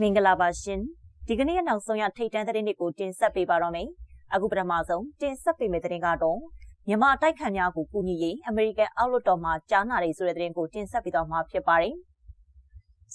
မင်္ဂလာပါရှင်ဒီကနေ့နောက်ဆုံးရထိတ်တန်းသတင်းတွေကိုတင်ဆက်ပေးပါတော့မယ်အခုပထမဆုံးတင်ဆက်ပေးမယ့်သတင်းကတော့မြန်မာတိုက်ခိုက်များကိုကူညီရေးအမေရိကန်အောက်လွှတ်တော်မှကြားနာရေးဆိုတဲ့သတင်းကိုတင်ဆက်ပေးတော့မှာဖြစ်ပါတယ်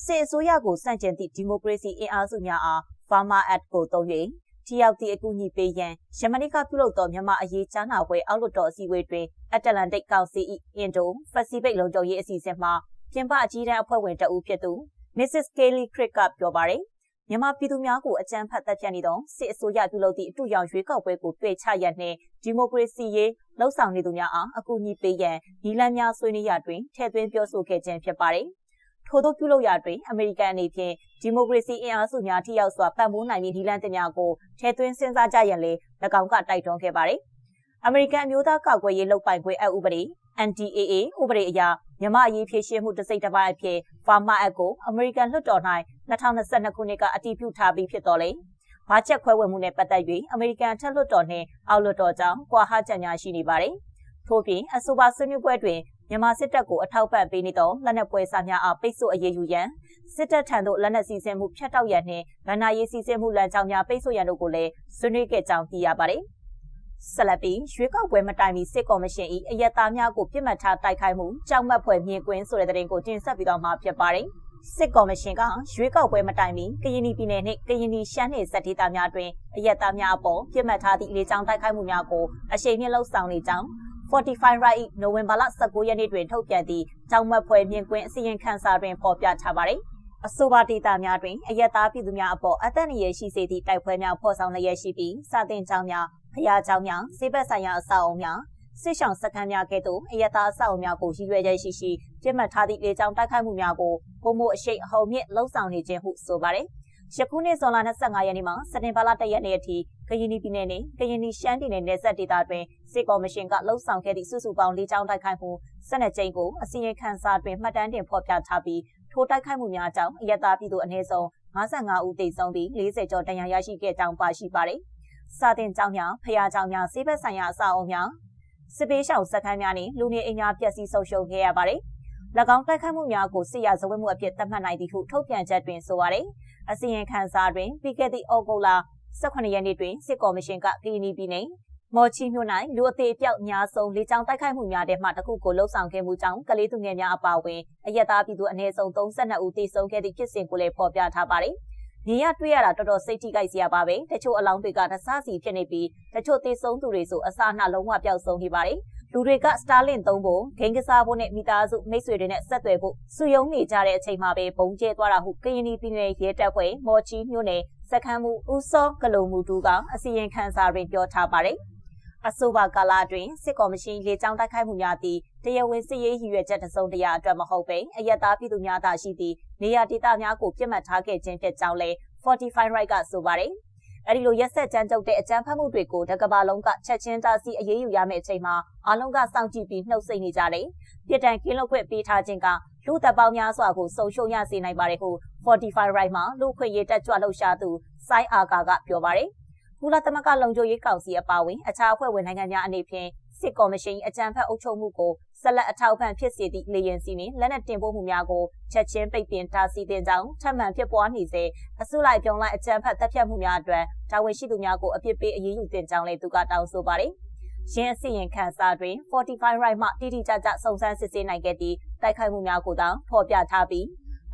စစ်အစိုးရကိုစန့်ကျင်သည့်ဒီမိုကရေစီအင်အားစုများအား Pharma Act ကိုသုံး၍ထိရောက်သည့်အကူအညီပေးရန်ယမနိကပြုလုပ်သောမြန်မာအရေးကြားနာပွဲအောက်လွှတ်တော်အစည်းအဝေးတွင်အတလန်တိတ်ကောင်စီ၏အင်ဒိုပစိဖိတ်လုံခြုံရေးအစီအစဉ်မှပြင်ပအကြီးတန်းအဖွဲ့ဝင်တအူးဖြစ်သူ Mrs. Kelly Crick ကပြောပါတယ်မြန်မာပြည်သူများကိုအကြမ်းဖက်တပ်ဖြတ်နေသောစစ်အစိုးရပြုလုပ်သည့်အတူရောင်ရွေးကောက်ပွဲကိုတွေ့ချရနှင့်ဒီမိုကရေစီရေးလှုံ့ဆော်နေသူများအားအကူအညီပေးရန်ဒီလန်များဆွေးနွေးရာတွင်ထည့်သွင်းပြောဆိုခဲ့ခြင်းဖြစ်ပါတယ်။ထို့သောပြုလုပ်ရာတွင်အမေရိကန်အနေဖြင့်ဒီမိုကရေစီအင်အားစုများထိရောက်စွာပံ့ပိုးနိုင်မည့်ဒီလန်တင်များကိုထည့်သွင်းစဉ်းစားကြရန်လည်း၎င်းကတိုက်တွန်းခဲ့ပါတယ်။အမေရိကန်အမျိုးသားကောက်ွယ်ရေးလုပ်ပိုင်ခွင့်အဥပဒေ NDAA ဥပဒေအရမြမအရေးဖြည့်ရှင်းမှုတစိတ်တစ်ပိုင်းအဖြစ် Pharma Act ကိုအမေရိကန်လွှတ်တော်၌2022ခုနှစ်ကအတည်ပြုထားပြီးဖြစ်တော်လေ။ဘာချက်ခွဲဝေမှုနဲ့ပတ်သက်၍အမေရိကန်ထက်လွှတ်တော်နှင့်အောက်လွှတ်တော်ကြောင့်ကွာဟချက်များရှိနေပါတယ်။ထို့ပြင်အဆိုပါဆွေးနွေးပွဲတွင်မြန်မာစစ်တပ်ကိုအထောက်ပံ့ပေးနေသောလက်နက်ပွဲစားများအားပိတ်ဆို့အရေးယူရန်စစ်တပ်ထံသို့လက်နက်စီစဉ်မှုဖျက်တောက်ရန်နှင့်ဗဏ္ဍာရေးစီစဉ်မှုလမ်းကြောင်းများပိတ်ဆို့ရန်တို့ကိုလည်းဆွေးနွေးခဲ့ကြောင်းသိရပါတယ်။ ဆက်လက်ပြီးရွေးကောက်ပွဲမတိုင်မီစစ်ကော်မရှင်၏အယက်သားများကိုပြစ်မှတ်ထားတိုက်ခိုက်မှုကြောက်မက်ဖွယ်မြင်ကွင်းဆိုတဲ့တဲ့ရင်ကိုတင်ဆက်ပြီးတော့မှဖြစ်ပါတယ်။စစ်ကော်မရှင်ကရွေးကောက်ပွဲမတိုင်မီကရင်ပြည်နယ်နှင့်ကရင်ပြည်ရှမ်းနယ်စက်ဒေသများတွင်အယက်သားများအပေါ်ပြစ်မှတ်ထားသည့်လေကြောင်းတိုက်ခိုက်မှုများကိုအရှိန်မြင့်လှုပ်ဆောင်နေကြောင်း45 right နိုဝင်ဘာလ19ရက်နေ့တွင်ထုတ်ပြန်သည့်ကြောင်မက်ဖွဲ့မြင့်ကွင်းအစီရင်ခံစာတွင်ဖော်ပြထားပါတယ်။အဆိုပါဒေတာများတွင်အယက်သားပြည်သူများအပေါ်အသက်အန္တရာယ်ရှိစေသည့်တိုက်ပွဲများဖော်ဆောင်လျက်ရှိပြီးစာတင်ကြောင်းများ ဖျားเจ้าများစေဘက်ဆိုင်ရာအဆောက်အုံများစစ်ဆောင်စခန်းများကဲ့သို့အယက်သားအဆောက်အုံများကိုရည်ရွယ်ချက်ရှိရှိပြစ်မှတ်ထားသည့်လေကြောင်းတိုက်ခိုက်မှုများကိုပုံမှုအရှိတ်အဟုန်မြင့်လှုံ့ဆော်နေခြင်းဟုဆိုပါတယ်။ယခုနှစ်ဇွန်လ25ရက်နေ့မှာစတင်ဘာလ1ရက်နေ့အထိကရင်ပြည်နယ်နဲ့ကရင်ရှမ်းပြည်နယ်နယ်စပ်ဒေသတွင်စစ်ကော်မရှင်ကလှုံ့ဆော်ခဲ့သည့်စုစုပေါင်း၄ကြောင်းတိုက်ခိုက်မှု12ကြိမ်ကိုအစီရင်ခံစာတွင်မှတ်တမ်းတင်ဖော်ပြထားပြီးထိုတိုက်ခိုက်မှုများကြောင့်အယက်သားပြည်သူအနည်းဆုံး55ဦးသေဆုံးပြီး40ကျော်ဒဏ်ရာရရှိခဲ့ကြောင်းပါရှိပါတယ်။ စာတင်ကျောင်းများဖရာကျောင်းများဆေးဘက်ဆိုင်ရာအဆောက်အအုံများစစ်ပေးရှောင်စခန်းများနှင့်လူနေအိမ်များပျက်စီးဆုံးရှုံးခဲ့ရပါတယ်။၎င်းတိုက်ခိုက်မှုများကိုစစ်ရဇဝတ်မှုအဖြစ်သတ်မှတ်နိုင်သည်ဟုထုတ်ပြန်ချက်တွင်ဆိုပါတယ်။အစီရင်ခံစာတွင်ပြီးခဲ့သည့်ဩဂုတ်လ18ရက်နေ့တွင်စစ်ကော်မရှင်ကကီနီပြည်နယ်မော်ချီမြို့၌လူအသေးပြောက်များဆုံးလေကြောင်းတိုက်ခိုက်မှုများထဲမှတစ်ခုကိုလှုပ်ဆောင်ခဲ့မှုကြောင့်ကလေးသူငယ်များအပါအဝင်အရက်သားပြည်သူအနည်းဆုံး32ဦးသေဆုံးခဲ့သည့်ဖြစ်စဉ်ကိုလည်းဖော်ပြထားပါတယ်။ မြင်ရတွေ့ရတာတော်တော်စိတ်ထိခိုက်စရာပါပဲတချို့အလောင်းတွေကတဆစီဖြစ်နေပြီးတချို့သေဆုံးသူတွေဆိုအစာနှလုံးဝပျောက်ဆုံးနေပါတယ်လူတွေကစတာလင်သုံးဖို့ဂိမ်းကစားဖို့နဲ့မိသားစုမိတ်ဆွေတွေနဲ့ဆက်သွယ်ဖို့စုယုံနေကြတဲ့အချိန်မှာပဲဘုံကျဲသွားတာဟုကရင်ပြည်နယ်ရဲတပ်ဖွဲ့မော်ချီမြို့နယ်စခန်းမှုဦးစောကလုံမှုတူကအစီရင်ခံစာတွင်ပြောထားပါတယ်။ အဆိုပါကာလအတွင်းစစ်ကော်မရှင်လေကြောင်းတိုက်ခိုက်မှုများသည့်တရားဝင်စစ်ရေးရည်ရွယ်ချက်တစုံတရာအတွက်မဟုတ်ဘဲအယက်သားပြည်သူများသာရှိသည့်နေရာဒေသများကိုပြစ်မှတ်ထားခဲ့ခြင်းဖြစ်ကြောင်းလည်း45 right ကဆိုပါတယ်။အဲဒီလိုရက်ဆက်ကြမ်းကြုတ်တဲ့အကြမ်းဖက်မှုတွေကိုတကဘာလုံးကချက်ချင်းတားဆီးအရေးယူရမယ့်အချိန်မှာအားလုံးကစောင့်ကြည့်ပြီးနှုတ်ဆက်နေကြတယ်။ပြည်တံကင်းလွတ်ခွင့်ပေးထားခြင်းကလူသက်ပေါင်းများစွာကိုဆုံရှုံရစေနိုင်ပါတယ်ဟု45 right မှာလူခွင့်ရေးတက်ကြွလှုပ်ရှားသူစိုင်းအာကာကပြောပါတယ်။ ကုလသမဂ္ဂလုံခြုံရေးကောင်စီအပါအဝင်အခြားအဖွဲ့ဝင်နိုင်ငံများအနေဖြင့်စစ်ကော်မရှင်အကြံဖက်အုပ်ချုပ်မှုကိုဆက်လက်အထောက်ပံ့ဖြစ်စေသည့်လေရင်စီနှင့်လက်နက်တင်ပို့မှုများကိုချက်ချင်းပိတ်ပင်တားဆီးတင်ကြောင်းထပ်မံဖြစ်ပွားနေစေအစုလိုက်ပြုံလိုက်အကြံဖက်တပ်ဖြတ်မှုများအတွက်တာဝန်ရှိသူများကိုအပြစ်ပေးအရေးယူတင်ကြောင်းလည်းသူကတောင်းဆိုပါတယ်။ရင်းအစီရင်ခံစာတွင်45 right မှတိတိကျကျစုံစမ်းစစ်ဆေးနိုင်ခဲ့သည့်တိုက်ခိုက်မှုများကိုတောင်ဖော်ပြထားပြီး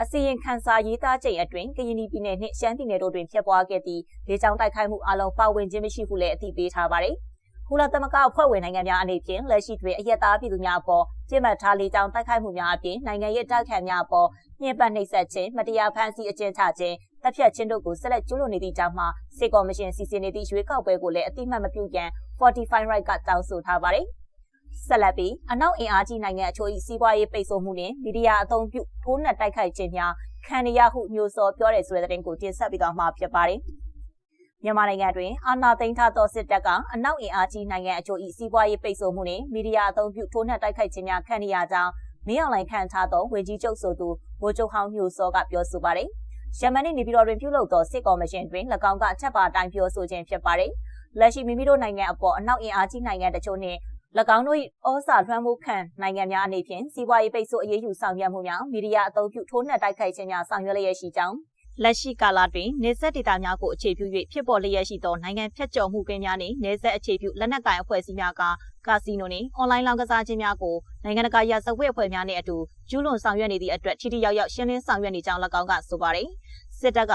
အစီရင်ခံစာရေးသားချိန်အတွင်းကရင်ပြည်နယ်နှင့်ရှမ်းပြည်နယ်တို့တွင်ဖြစ်ပွားခဲ့သည့်လေကြောင်းတိုက်ခိုက်မှုအလုံးပါဝင်ခြင်းမရှိဘူးလည်းအသိပေးထားပါတယ်။ကုလသမဂ္ဂအဖွဲ့ဝင်နိုင်ငံများအနေဖြင့်လက်ရှိတွင်အရက်သားပြည်သူများအပေါ်ပြစ်မှတ်ထားလေကြောင်းတိုက်ခိုက်မှုများအပြင်နိုင်ငံရေးတိုက်ခိုက်များအပေါ်ညှဉ်းပန်းနှိပ်စက်ခြင်းမတရားဖမ်းဆီးအကျဉ်းချခြင်းတပ်ဖြတ်ခြင်းတို့ကိုဆက်လက်ကျူးလွန်နေသည့်ကြောင့်မှစစ်ကော်မရှင်စီစဉ်နေသည့်ရွေးကောက်ပွဲကိုလည်းအတိမတ်မပြုရန်45 right ကတောင်းဆိုထားပါတယ်။ ဆက်လက်ပြီးအနောက်အင်အားကြီးနိုင်ငံအချို့၏စီးပွားရေးပိတ်ဆို့မှုနှင့်မီဒီယာအသုံးပြုထိုးနှက်တိုက်ခိုက်ခြင်းများခံရဟုမျိုးစောပြောတဲ့ဆိုတဲ့သတင်းကိုတင်ဆက်ပြီးတော့မှာဖြစ်ပါတယ်။မြန်မာနိုင်ငံတွင်အာဏာသိမ်းထားသောစစ်တပ်ကအနောက်အင်အားကြီးနိုင်ငံအချို့၏စီးပွားရေးပိတ်ဆို့မှုနှင့်မီဒီယာအသုံးပြုထိုးနှက်တိုက်ခိုက်ခြင်းများခံရကြောင်းမင်းအောင်လှိုင်ခံထားသောဝန်ကြီးချုပ်ဆိုသူဗိုလ်ချုပ်ဟောင်းမျိုးစောကပြောဆိုပါတယ်။ယမန်နေ့နေပြည်တော်တွင်ပြုလုပ်သောစစ်ကော်မရှင်တွင်၎င်းကအထက်ပါအတိုင်းပြောဆိုခြင်းဖြစ်ပါတယ်။လက်ရှိမိမိတို့နိုင်ငံအပေါ်အနောက်အင်အားကြီးနိုင်ငံတချို့နှင့်၎ င်းတို့၏ဩဇာလွှမ်းမိုးခံနိုင်ငံများအနေဖြင့်စီးပွားရေးပိတ်ဆို့အရေးယူဆောင်ရွက်မှုများမီဒီယာအသုံးပြုထိုးနှက်တိုက်ခိုက်ခြင်းများဆောင်ရွက်လျက်ရှိကြောင်းလက်ရှိကာလတွင်နေဆက်ဒေသများကိုအခြေပြု၍ဖြစ်ပေါ်လျက်ရှိသောနိုင်ငံဖြတ်ကျော်မှုကင်းများနှင့်နေဆက်အခြေပြုလက်နက်ကိုင်အဖွဲ့အစည်းများကကာစီနိုနှင့်အွန်လိုင်းလောင်းကစားခြင်းများကိုနိုင်ငံတကာရာဇဝတ်အဖွဲ့များနှင့်အတူကျူးလွန်ဆောင်ရွက်နေသည့်အတွက်ထိထိရောက်ရောက်ရှင်းလင်းဆောင်ရွက်နေကြောင်း၎င်းကဆိုပါတယ် စစ်တပ်က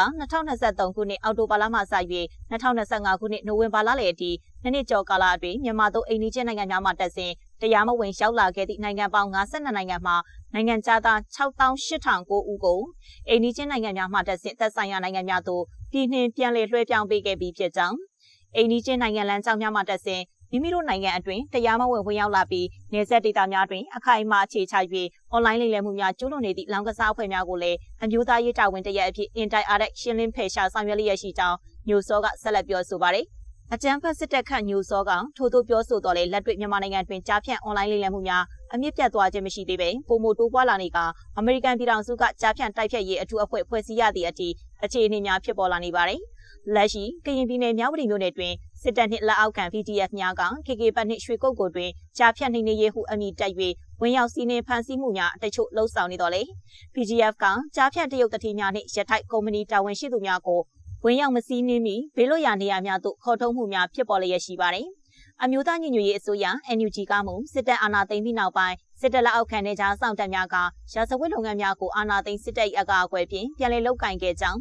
2023ခုနှစ်အောက်တိုဘာလမှစ၍2025ခုနှစ်နိုဝင်ဘာလလယ်အထိနှစ်နှစ်ကျော်ကာလအတွင်းမြန်မာတို့အိန္ဒိယနိုင်ငံများမှတက်စဉ်တရားမဝင်ရောက်လာခဲ့သည့်နိုင်ငံပေါင်း52နိုင်ငံမှနိုင်ငံခြားသား6809ဦးကိုအိန္ဒိယနိုင်ငံများမှတက်စဉ်သက်ဆိုင်ရာနိုင်ငံများသို့ပြည်နှင်ပြန်လည်လွှဲပြောင်းပေးခဲ့ပြီးဖြစ်ကြောင်းအိန္ဒိယနိုင်ငံလမ်းကြောင်းများမှတက်စဉ် မိမိတို့နိုင်ငံအတွင်းတရားမဝင်ဝင်ရောက်လာပြီးနေဆက်ဒေတာများတွင်အခိုင်အမာအခြေချ၍အွန်လိုင်းလိမ်လည်မှုများကျူးလွန်နေသည့်လောင်ကစားအဖွဲ့များကိုလည်းအမျိုးသားရေးတာဝန်တရက်အဖြစ်အင်တိုက်အားတိုက်ရှင်းလင်းဖယ်ရှားဆောင်ရွက်လျက်ရှိကြောင်းညိုစောကဆက်လက်ပြောဆိုပါတယ်။အကြံဖတ်စစ်တပ်ခန့်ညိုစောကထို့သို့ပြောဆိုတော်လဲလက်တွေ့မြန်မာနိုင်ငံတွင်ကြားဖြန့်အွန်လိုင်းလိမ်လည်မှုများအမြင့်ပြတ်သွားခြင်းမရှိသေးပဲပုံမတိုးပွားလာနေကအမေရိကန်ပြည်ထောင်စုကကြားဖြန့်တိုက်ဖြတ်ရေးအထူးအဖွဲ့ဖွဲ့စည်းရသည့်အထိအခြေအနေများဖြစ်ပေါ်လာနေပါတယ်။လက်ရှိကရင်ပြည်နယ်မြောက်ပြည်မြို့နယ်တွင် စစ်တပ်နှင့်လက်အောက်ခံ PDF များက KK ပတ်နှင့်ရွှေကုတ်ကိုတွင်ကြားဖြတ်နှိမ့်နေရေးဟုအမည်တက်၍ဝင်ရောက်စီးနှင်းဖမ်းဆီးမှုများတချို့လှုပ်ဆောင်နေတော်လေ PGF ကကြားဖြတ်တရုတ်တတိများနှင့်ရထိုက်ကုမ္ပဏီတာဝန်ရှိသူများကိုဝင်ရောက်မစည်းနှင်းမီဘေးလွတ်ရာနေရာများသို့ခေါ်ထုတ်မှုများဖြစ်ပေါ်လျက်ရှိပါတယ်။အမျိုးသားညီညွတ်ရေးအစိုးရ NUG ကမှစစ်တပ်အာဏာသိမ်းပြီးနောက်ပိုင်းစစ်တပ်လက်အောက်ခံတဲ့ကြားဆောင်တပ်များကရာဇဝတ်လုပ်ငန်းများကိုအာဏာသိမ်းစစ်တပ်၏အကာအကွယ်ဖြင့်ပြန်လည်လုပ်ကင်ခဲ့ကြောင်း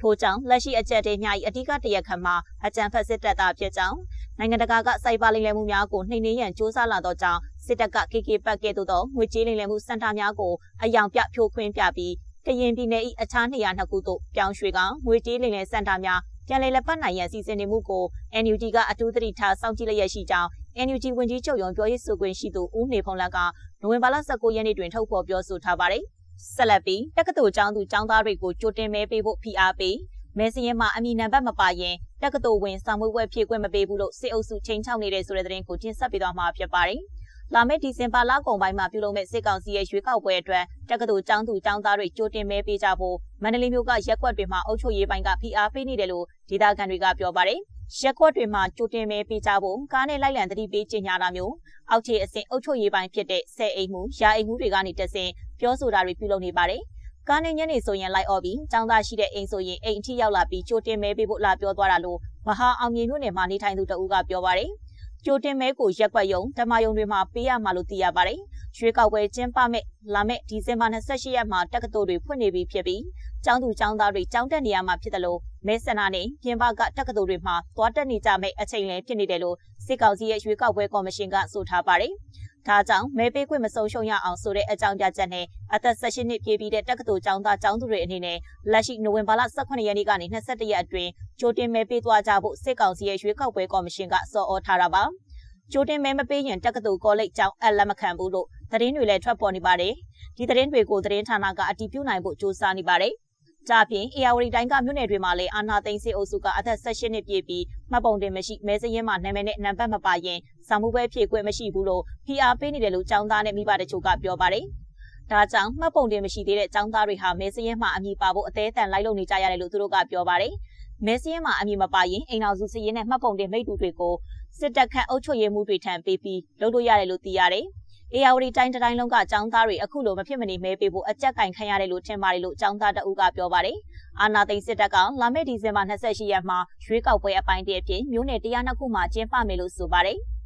ထို့ကြောင့်လက်ရှိအကြက်တွေများ၏အဓိကတရက်ခတ်မှာအကြံဖက်စစ်တပ်သားဖြစ်ကြောင်းနိုင်ငံတကာကစိုက်ပါလိမ်လည်မှုများကိုနှိမ်နင်းရန်စ조사လာသောကြောင့်စစ်တပ်က KK ပတ်ကဲ့သို့သောငွေကြေးလိမ်လည်မှုစင်တာများကိုအယောင်ပြဖြိုးခွင်းပြပြီးကရင်ပြည်နယ်၏အခြားနေရာနှစ်ခုသို့ပြောင်းရွှေ့ကငွေကြေးလိမ်လည်စင်တာများပြန်လည်လက်ပတ်နိုင်ရန်စီစဉ်နေမှုကို NUG ကအထူးသတိထားစောင့်ကြည့်လျက်ရှိကြောင်း NUG ဝန်ကြီးချုပ်ရုံးပြောရေးဆိုခွင့်ရှိသူဦးနေဖုံးလက်ကနိုဝင်ဘာလ19ရက်နေ့တွင်ထုတ်ဖော်ပြောဆိုထားပါတယ်။ ဆက်လက်ပြီးတက္ကသိုလ်ကျောင်းသူကျောင်းသားတွေကိုကြိုတင်မဲပေးဖို့ဖိအားပေးမဲစရင်မှာအမည်နံပါတ်မပါရင်တက္ကသိုလ်ဝင်စာမွေးပွဲဖြည့်ခွင့်မပေးဘူးလို့စစ်အုပ်စုချိန်ချောက်နေတဲ့ဆိုတဲ့သတင်းကိုတင်ဆက်ပေးသွားမှာဖြစ်ပါတယ်။လာမယ့်ဒီဇင်ဘာလကုန်ပိုင်းမှာပြုလုပ်မယ့်စစ်ကောင်စီရဲ့ရွေးကောက်ပွဲအတွက်တက္ကသိုလ်ကျောင်းသူကျောင်းသားတွေကြိုတင်မဲပေးကြဖို့မန္တလေးမြို့ကရက်ကွက်တွေမှာအုပ်ချုပ်ရေးပိုင်းကဖိအားပေးနေတယ်လို့ဒေသခံတွေကပြောပါတယ်။ရက်ကွက်တွေမှာကြိုတင်မဲပေးကြဖို့ကားနဲ့လိုက်လံသတိပေးကြေညာတာမျိုးအောက်ခြေအဆင့်အုပ်ချုပ်ရေးပိုင်းဖြစ်တဲ့ဆယ်အိမ်မှုရာအိမ်မှုတွေကနေတဆင့် ပြောဆိုတာတွေပြုလုပ်နေပါတယ်။ကားနေညနေဆိုရင်လိုက်အော်ပြီးចောင်းသားရှိတဲ့အိမ်ဆိုရင်အိမ်အထိရောက်လာပြီးကြိုတင်မဲပေးဖို့လာပြောသွားတာလို့မဟာအောင်မြင်မြို့နယ်မှာနေထိုင်သူတဦးကပြောပါတယ်။ကြိုတင်မဲကိုရက်ွက်ယုံဓမ္မယုံတွေမှာပေးရမှာလို့သိရပါတယ်။ရွှေကောက်ပွဲကျင်းပမဲ့လာမဲ့ဒီဇင်ဘာ28ရက်မှာတက္ကသိုလ်တွေဖွင့်နေပြီဖြစ်ပြီးကျောင်းသူကျောင်းသားတွေကျောင်းတက်နေရမှာဖြစ်တယ်လို့မဲဆန္ဒနဲ့ပြင်ပကတက္ကသိုလ်တွေမှာသွားတက်နေကြမဲ့အချိန်လည်းဖြစ်နေတယ်လို့စစ်ကောင်စီရဲ့ရွေးကောက်ပွဲကော်မရှင်ကဆိုထားပါတယ်။ ဒါကြောင့်မဲပေးခွင့်မဆုံးရှုံးရအောင်ဆိုတဲ့အကြောင်းပြချက်နဲ့အသက်18နှစ်ပြည့်ပြီးတဲ့တက္ကသိုလ်ကျောင်းသားကျောင်းသူတွေအနေနဲ့လက်ရှိနိုဝင်ဘာလ18ရက်နေ့ကနေ21ရက်အတွင်းကြိုတင်မဲပေးသွားကြဖို့စစ်ကောင်စီရဲ့ရွေးကောက်ပွဲကော်မရှင်ကစော်ဩထားတာပါ။ကြိုတင်မဲမပေးရင်တက္ကသိုလ်ကောလိပ်ကျောင်းအလက်မခံဘူးလို့သတင်းတွေလည်းထွက်ပေါ်နေပါတယ်။ဒီသတင်းတွေကိုသတင်းဌာနကအတည်ပြုနိုင်ဖို့စ조사နေပါတယ်။။ ဒါပြင်အေယာဝတီတိုင်းကမြို့နယ်တွေမှာလည်းအာနာသိန်းစေအုပ်စုကအသက်18နှစ်ပြည့်ပြီးမှတ်ပုံတင်မရှိမဲစရင်မှာနာမည်နဲ့နံပါတ်မပါရင်စာမှုပွဲဖြည့်ခွင့်မရှိဘူးလို့ PR ပေးနေတယ်လို့ចောင်းသားနဲ့မိဘတချို့ကပြောပါတယ်။ဒါကြောင့်မှတ်ပုံတင်မရှိသေးတဲ့ចောင်းသားတွေဟာမဲစရင်မှာအမည်ပါဖို့အသေးအံလိုက်လုပ်နေကြရတယ်လို့သူတို့ကပြောပါတယ်။မဲစရင်မှာအမည်မပါရင်အိမ်တော်စုစရင်နဲ့မှတ်ပုံတင်မိတ္တူတွေကိုစစ်တပ်ခန့်အုပ်ချုပ်ရေးမှုတွေထံပေးပြီးလုပ်လို့ရတယ်လို့သိရတယ်။ အေယာဝတီတိုင်းတိုင်းလုံးကចောင်းသားတွေအခုလိုမဖြစ်မနေမဲပေးဖို့အကြက်ကင်ခံရတယ်လို့ထင်ပါတယ်လို့ចောင်းသားတအုပ်ကပြောပါတယ်။အာနာသိန်းစစ်တပ်ကလာမယ့်ဒီဇင်ဘာ28ရက်မှာရွေးကောက်ပွဲအပိုင်းတည်းအဖြစ်မြို့နယ်102ခုမှာကျင်းပမယ်လို့ဆိုပါတယ်။